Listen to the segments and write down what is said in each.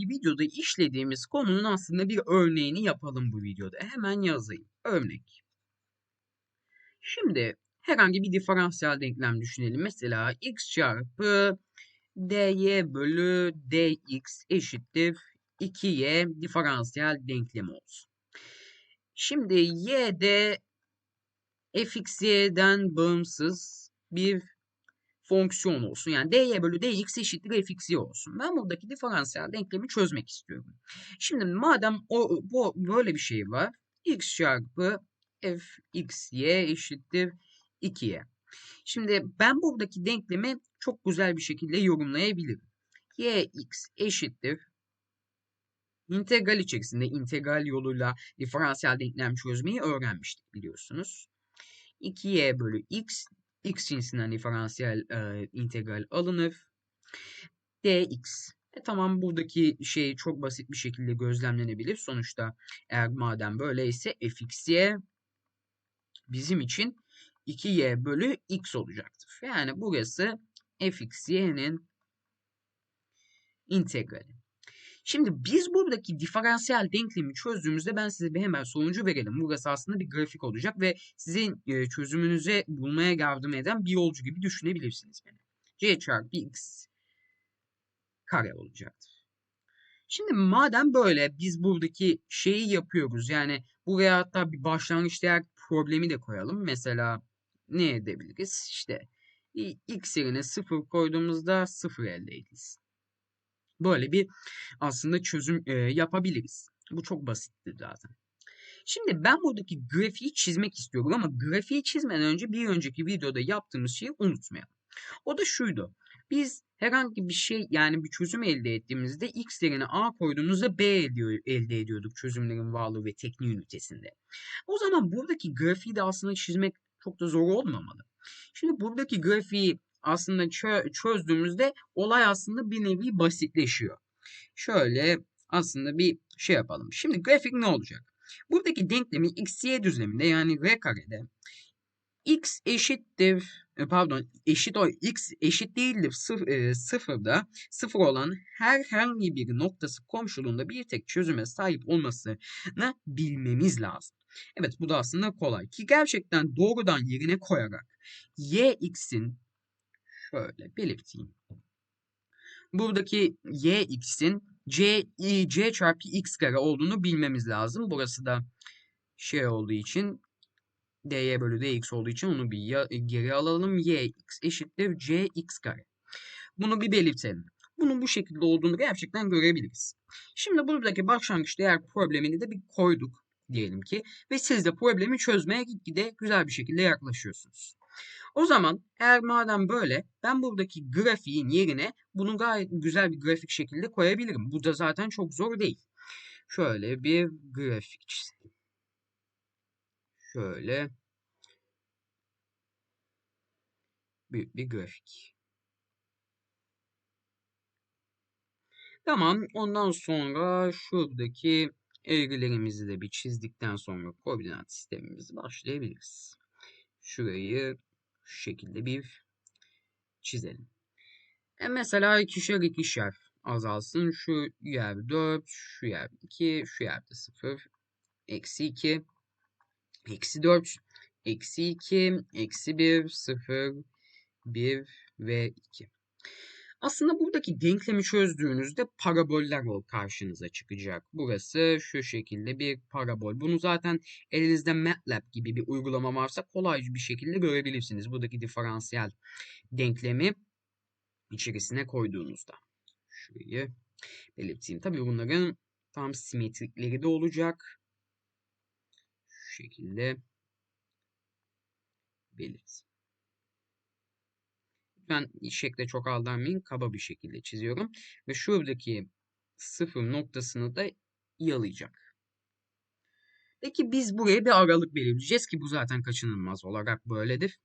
önceki videoda işlediğimiz konunun aslında bir örneğini yapalım bu videoda. Hemen yazayım. Örnek. Şimdi herhangi bir diferansiyel denklem düşünelim. Mesela x çarpı dy bölü dx eşittir 2y diferansiyel denklemi olsun. Şimdi y de fx y'den bağımsız bir fonksiyon olsun. Yani dy bölü dx eşittir fx y olsun. Ben buradaki diferansiyel denklemi çözmek istiyorum. Şimdi madem o, bu böyle bir şey var. x çarpı fx y eşittir 2y. Şimdi ben buradaki denklemi çok güzel bir şekilde yorumlayabilirim. yx eşittir integral içerisinde integral yoluyla diferansiyel denklem çözmeyi öğrenmiştik biliyorsunuz. 2y bölü x x cinsinden diferansiyel e, integral alınır. dx. E tamam buradaki şey çok basit bir şekilde gözlemlenebilir. Sonuçta eğer madem böyleyse fxy bizim için 2y bölü x olacaktır. Yani burası fxy'nin integrali. Şimdi biz buradaki diferansiyel denklemi çözdüğümüzde ben size bir hemen sonucu verelim. Burası aslında bir grafik olacak ve sizin e, çözümünüze bulmaya yardım eden bir yolcu gibi düşünebilirsiniz beni. c çarpı x kare olacaktır. Şimdi madem böyle biz buradaki şeyi yapıyoruz yani buraya hatta bir başlangıç değer problemi de koyalım. Mesela ne edebiliriz? İşte x yerine 0 koyduğumuzda 0 elde edilsin. Böyle bir aslında çözüm e, yapabiliriz. Bu çok basitti zaten. Şimdi ben buradaki grafiği çizmek istiyorum ama grafiği çizmeden önce bir önceki videoda yaptığımız şeyi unutmayalım. O da şuydu. Biz herhangi bir şey yani bir çözüm elde ettiğimizde x yerine a koyduğumuzda b elde ediyorduk çözümlerin varlığı ve tekniği ünitesinde. O zaman buradaki grafiği de aslında çizmek çok da zor olmamalı. Şimdi buradaki grafiği aslında çö çözdüğümüzde olay aslında bir nevi basitleşiyor. Şöyle aslında bir şey yapalım. Şimdi grafik ne olacak? Buradaki denklemi x, y düzleminde yani r karede x eşittir e, pardon eşit o x eşit değildir sıf, e, sıfırda sıfır olan herhangi bir noktası komşuluğunda bir tek çözüme sahip olmasını bilmemiz lazım. Evet bu da aslında kolay ki gerçekten doğrudan yerine koyarak y x'in şöyle belirteyim. Buradaki y x'in c, c çarpı x kare olduğunu bilmemiz lazım. Burası da şey olduğu için dy bölü dx olduğu için onu bir geri alalım. y x eşittir c x kare. Bunu bir belirtelim. Bunun bu şekilde olduğunu gerçekten görebiliriz. Şimdi buradaki başlangıç değer problemini de bir koyduk diyelim ki. Ve siz de problemi çözmeye gitgide güzel bir şekilde yaklaşıyorsunuz. O zaman eğer madem böyle ben buradaki grafiğin yerine bunu gayet güzel bir grafik şekilde koyabilirim. Bu da zaten çok zor değil. Şöyle bir grafik çizelim. Şöyle büyük bir grafik. Tamam. Ondan sonra şuradaki eğrilerimizi de bir çizdikten sonra koordinat sistemimizi başlayabiliriz. Şurayı şu şekilde bir çizelim. E mesela ikişer ikişer azalsın. Şu yer 4, şu yer 2, şu yerde 0, eksi 2, eksi 4, eksi 2, eksi 1, 0, 1 ve 2. Aslında buradaki denklemi çözdüğünüzde paraboller karşınıza çıkacak. Burası şu şekilde bir parabol. Bunu zaten elinizde MATLAB gibi bir uygulama varsa kolayca bir şekilde görebilirsiniz. Buradaki diferansiyel denklemi içerisine koyduğunuzda. Şurayı belirteyim. Tabii bunların tam simetrikleri de olacak. Şu şekilde belirt. Ben şekle çok aldanmayın. Kaba bir şekilde çiziyorum. Ve şuradaki sıfır noktasını da yalayacak. Peki biz buraya bir aralık belirleyeceğiz ki bu zaten kaçınılmaz olarak böyledir.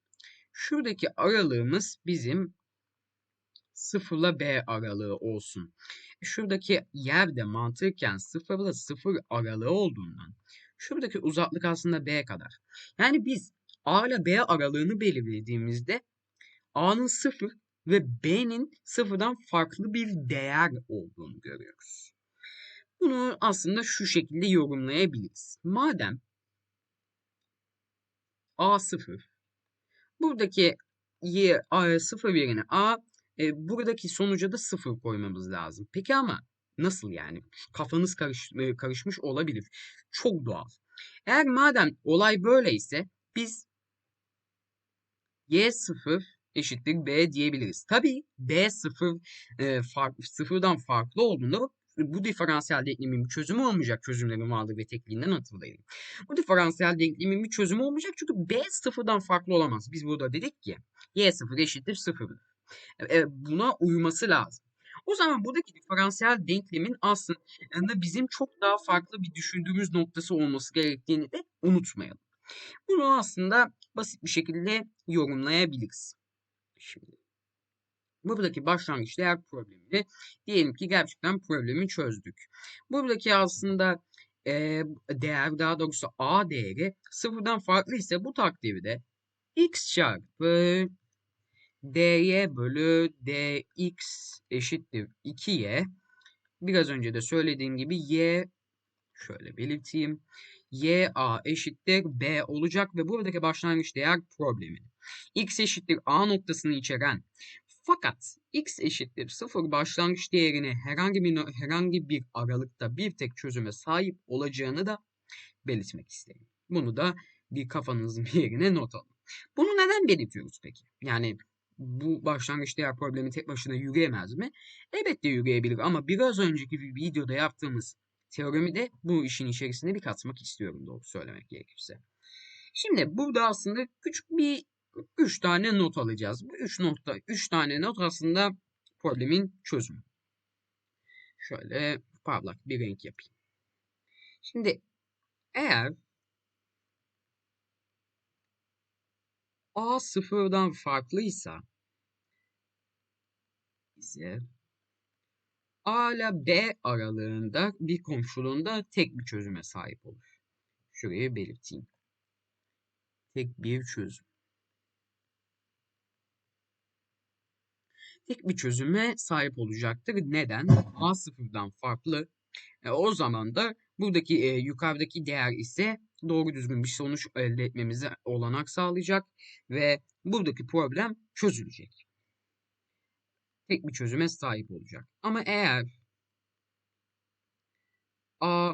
Şuradaki aralığımız bizim 0 ile B aralığı olsun. Şuradaki yerde mantıken 0 ile 0 aralığı olduğundan şuradaki uzaklık aslında B kadar. Yani biz A ile B aralığını belirlediğimizde A'nın 0 ve B'nin sıfırdan farklı bir değer olduğunu görüyoruz. Bunu aslında şu şekilde yorumlayabiliriz. Madem A0 buradaki y a, 0 yerine a e, buradaki sonuca da 0 koymamız lazım. Peki ama nasıl yani? Kafanız karış, e, karışmış olabilir. Çok doğal. Eğer madem olay böyleyse biz y0 eşittir b diyebiliriz. Tabii b 0 e, farklı, sıfırdan farklı olduğunda bu diferansiyel denklemin bir çözümü olmayacak çözümlerin varlığı ve tekliğinden hatırlayın. Bu diferansiyel denklemin bir çözümü olmayacak çünkü b sıfırdan farklı olamaz. Biz burada dedik ki y sıfır eşittir sıfırdır. E, buna uyması lazım. O zaman buradaki diferansiyel denklemin aslında bizim çok daha farklı bir düşündüğümüz noktası olması gerektiğini de unutmayalım. Bunu aslında basit bir şekilde yorumlayabiliriz. Şimdi buradaki başlangıç değer problemini diyelim ki gerçekten problemi çözdük. Buradaki aslında e, değer daha doğrusu a değeri sıfırdan farklı ise bu takdirde x çarpı dy bölü dx eşittir 2y. Biraz önce de söylediğim gibi y şöyle belirteyim. y a eşittir b olacak ve buradaki başlangıç değer problemi. X eşittir a noktasını içeren fakat x eşittir 0 başlangıç değerini herhangi bir herhangi bir aralıkta bir tek çözüme sahip olacağını da belirtmek isterim. Bunu da bir kafanızın bir yerine not alın. Bunu neden belirtiyoruz peki? Yani bu başlangıç değer problemi tek başına yürüyemez mi? Elbette yürüyebilir ama biraz önceki bir videoda yaptığımız teoremi de bu işin içerisine bir katmak istiyorum doğru söylemek gerekirse. Şimdi burada aslında küçük bir 3 tane not alacağız. Bu 3 notta 3 tane not aslında problemin çözümü. Şöyle parlak bir renk yapayım. Şimdi eğer A sıfırdan farklıysa ise A ile B aralığında bir komşuluğunda tek bir çözüme sahip olur. Şuraya belirteyim. Tek bir çözüm. Tek bir çözüme sahip olacaktır. Neden? A sıfırdan farklı. E, o zaman da buradaki e, yukarıdaki değer ise doğru düzgün bir sonuç elde etmemize olanak sağlayacak ve buradaki problem çözülecek. Tek bir çözüme sahip olacak. Ama eğer A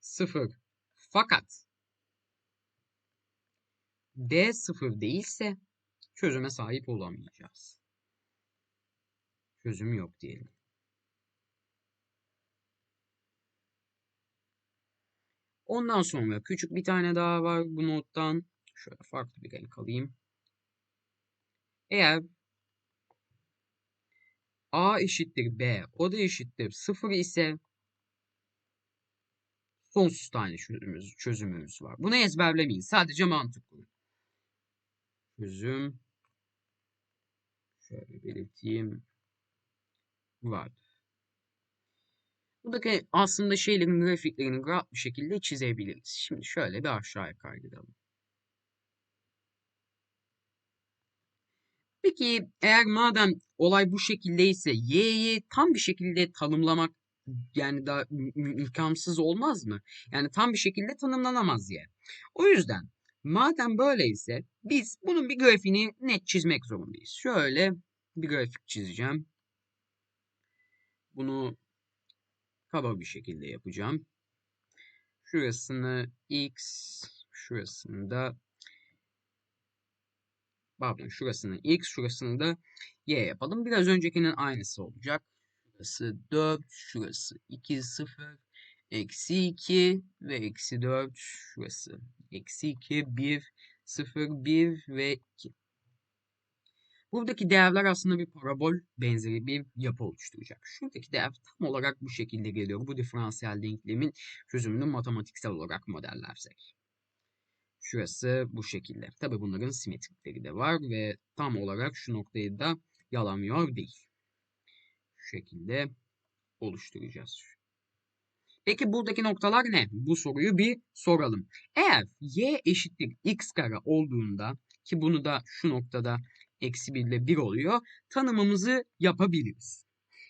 sıfır fakat D sıfır değilse çözüme sahip olamayacağız çözüm yok diyelim. Ondan sonra küçük bir tane daha var bu nottan. Şöyle farklı bir renk alayım. Eğer A eşittir B, o da eşittir 0 ise sonsuz tane çözümümüz, çözümümüz var. Bunu ezberlemeyin. Sadece mantık kurun. Çözüm şöyle belirteyim vardır. Buradaki aslında şeylerin grafiklerini rahat bir şekilde çizebiliriz. Şimdi şöyle bir aşağıya kaydıralım. Peki eğer madem olay bu şekildeyse y'yi tam bir şekilde tanımlamak yani da imkansız olmaz mı? Yani tam bir şekilde tanımlanamaz y. O yüzden madem böyleyse biz bunun bir grafiğini net çizmek zorundayız. Şöyle bir grafik çizeceğim. Bunu kaba bir şekilde yapacağım. Şurasını x, şurasını da pardon şurasını x, şurasını da y yapalım. Biraz öncekinin aynısı olacak. Şurası 4, şurası 2, 0, eksi 2 ve eksi 4, şurası eksi 2, 1, 0, 1 ve 2. Buradaki değerler aslında bir parabol benzeri bir yapı oluşturacak. Şuradaki değer tam olarak bu şekilde geliyor. Bu diferansiyel denklemin çözümünü matematiksel olarak modellersek. Şurası bu şekilde. Tabi bunların simetrikleri de var ve tam olarak şu noktayı da yalamıyor değil. Şu şekilde oluşturacağız. Peki buradaki noktalar ne? Bu soruyu bir soralım. Eğer y eşittir x kare olduğunda ki bunu da şu noktada eksi 1 ile 1 oluyor. Tanımımızı yapabiliriz.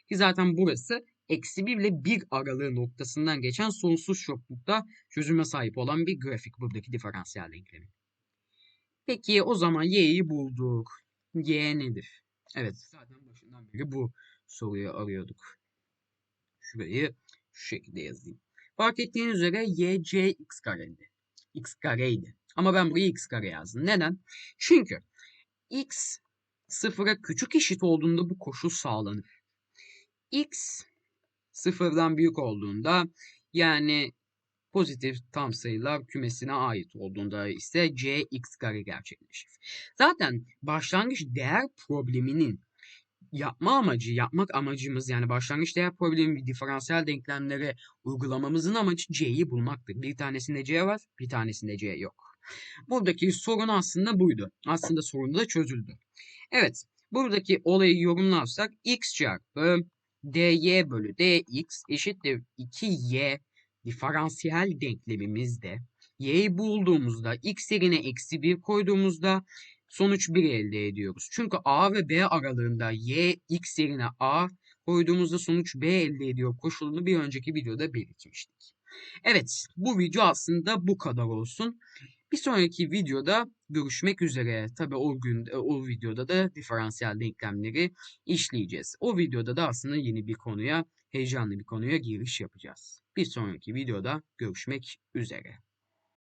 Ki zaten burası eksi 1 ile 1 aralığı noktasından geçen sonsuz çoklukta çözüme sahip olan bir grafik buradaki diferansiyel denklemi. Peki o zaman y'yi bulduk. y nedir? Evet zaten başından beri bu soruyu arıyorduk. Şurayı şu şekilde yazayım. Fark ettiğiniz üzere y c x kareydi. x kareydi. Ama ben buraya x kare yazdım. Neden? Çünkü x sıfıra küçük eşit olduğunda bu koşul sağlanır. x sıfırdan büyük olduğunda yani pozitif tam sayılar kümesine ait olduğunda ise c x kare gerçekleşir. Zaten başlangıç değer probleminin yapma amacı, yapmak amacımız yani başlangıç değer problemi diferansiyel denklemlere uygulamamızın amacı c'yi bulmaktır. Bir tanesinde c var, bir tanesinde c yok. Buradaki sorun aslında buydu. Aslında sorun da çözüldü. Evet, buradaki olayı yorumlarsak x çarpı dy bölü dx eşittir 2y diferansiyel denklemimizde y'yi bulduğumuzda x yerine eksi 1 koyduğumuzda sonuç 1 elde ediyoruz. Çünkü a ve b aralığında y x yerine a koyduğumuzda sonuç b elde ediyor koşulunu bir önceki videoda belirtmiştik. Evet bu video aslında bu kadar olsun. Bir sonraki videoda görüşmek üzere. Tabi o gün o videoda da diferansiyel denklemleri işleyeceğiz. O videoda da aslında yeni bir konuya, heyecanlı bir konuya giriş yapacağız. Bir sonraki videoda görüşmek üzere.